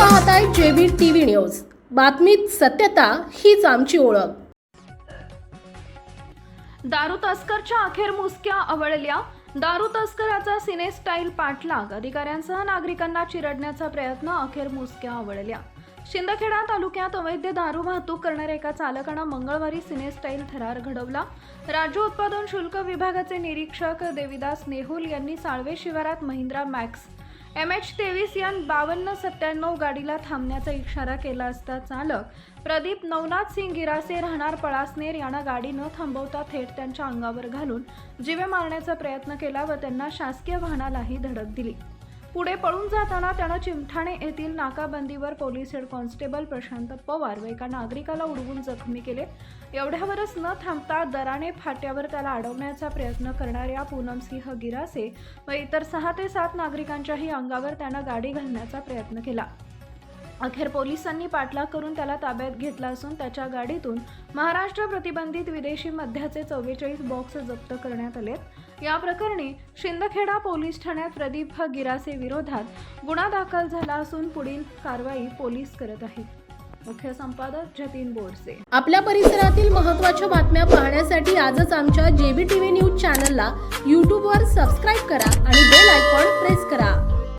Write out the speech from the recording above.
पाहताय JB TV news. बातमीत सत्यता हीच आमची ओळख. दारू तस्करच्या अखेर मुसक्या आवळल्या. दारू तस्कराचा सिने स्टाईल पाठलाग. अधिकाऱ्यांसह नागरिकांना चिरडण्याचा प्रयत्न अखेर मुसक्या आवळल्या. शिंदखेडा तालुक्यात अवैध दारू वाहतूक करणाऱ्या एका चालकानं मंगळवारी सिने स्टाईल थरार घडवला. राज्य उत्पादन शुल्क विभागाचे निरीक्षक देविदास नेहुल यांनी साळवे शिवारात महिंद्रा मॅक्स एम एच तेवीस या बावन्न सत्त्याण्णव गाडीला थांबण्याचा इशारा केला असता चालक प्रदीप नवनाथ सिंग गिरासे राहणार पळासनेर यानं गाडी न थांबवता थेट त्यांच्या अंगावर घालून जीवे मारण्याचा प्रयत्न केला व त्यांना शासकीय वाहनालाही धडक दिली. पुढे पळून जाताना त्यानं चिमठाणे येथील नाकाबंदीवर police head constable Prashant Pawar व एका नागरिकाला उडवून जखमी केले. एवढ्यावरच न थांबता दराने फाट्यावर त्याला अडवण्याचा प्रयत्न करणाऱ्या पूनमसिंह गिरासे व इतर सहा ते सात नागरिकांच्याही अंगावर त्यानं गाडी घालण्याचा प्रयत्न केला. अखेर पोलिसांनी पाठलाग करून त्याला ताब्यात घेतला असून त्याच्या गाडीतून महाराष्ट्र प्रतिबंधित विदेशी मद्याचे चव्वेचाळीस बॉक्स जप्त करण्यात आले या प्रकरणी शिंदखेडा पोलीस ठाण्यात प्रदीप गिरासे विरोधात गुन्हा दाखल झाला असून पुढील कारवाई पोलीस करत आहेत. मुख्य संपादक जतीन बोरसे आपल्या परिसरातील महत्त्वाच्या बातम्या पाहण्यासाठी आजच आमच्या जेबी टीव्ही न्यूज चॅनलला यूट्यूबवर सबस्क्राईब करा करा.